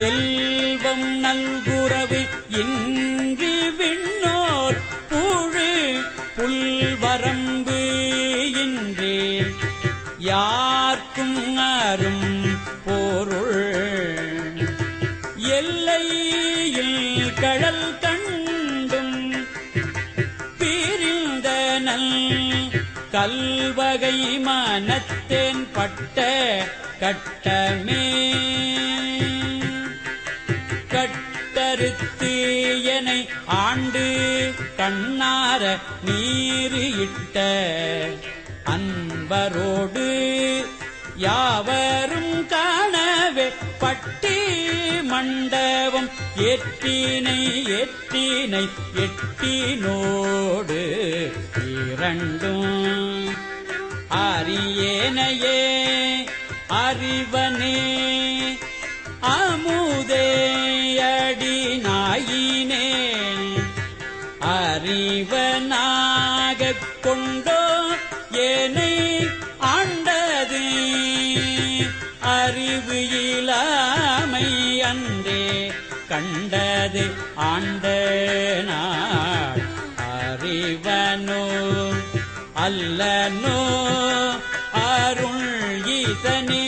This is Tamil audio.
செல்வம் நல்குறவு இன்றி விண்ணோர் புழு புல்வரம்பு இன்றே. யார்க்கும் அரும் போருள் எல்லையில் கடல் கண்டும் பிரிந்த நல் கல்வகை மனத்தேன் பட்ட கட்டமே. கட்டறுத்து எனை ஆண்டு கண்ணார நீரு இட்ட அன்பரோடு யாவரும் காணவே பட்டி மண்டபம் எட்டினை எட்டினை எட்டினோடு இரண்டும் அரியேனையே அறிவனே. அடி நாயினே அறிவனாகக் கொண்டோ ஏனை ஆண்டது. அறிவு இலாமை அன்றே கண்டது ஆண்ட நாள் அறிவனோ அல்லனோ அருள் ஈசனே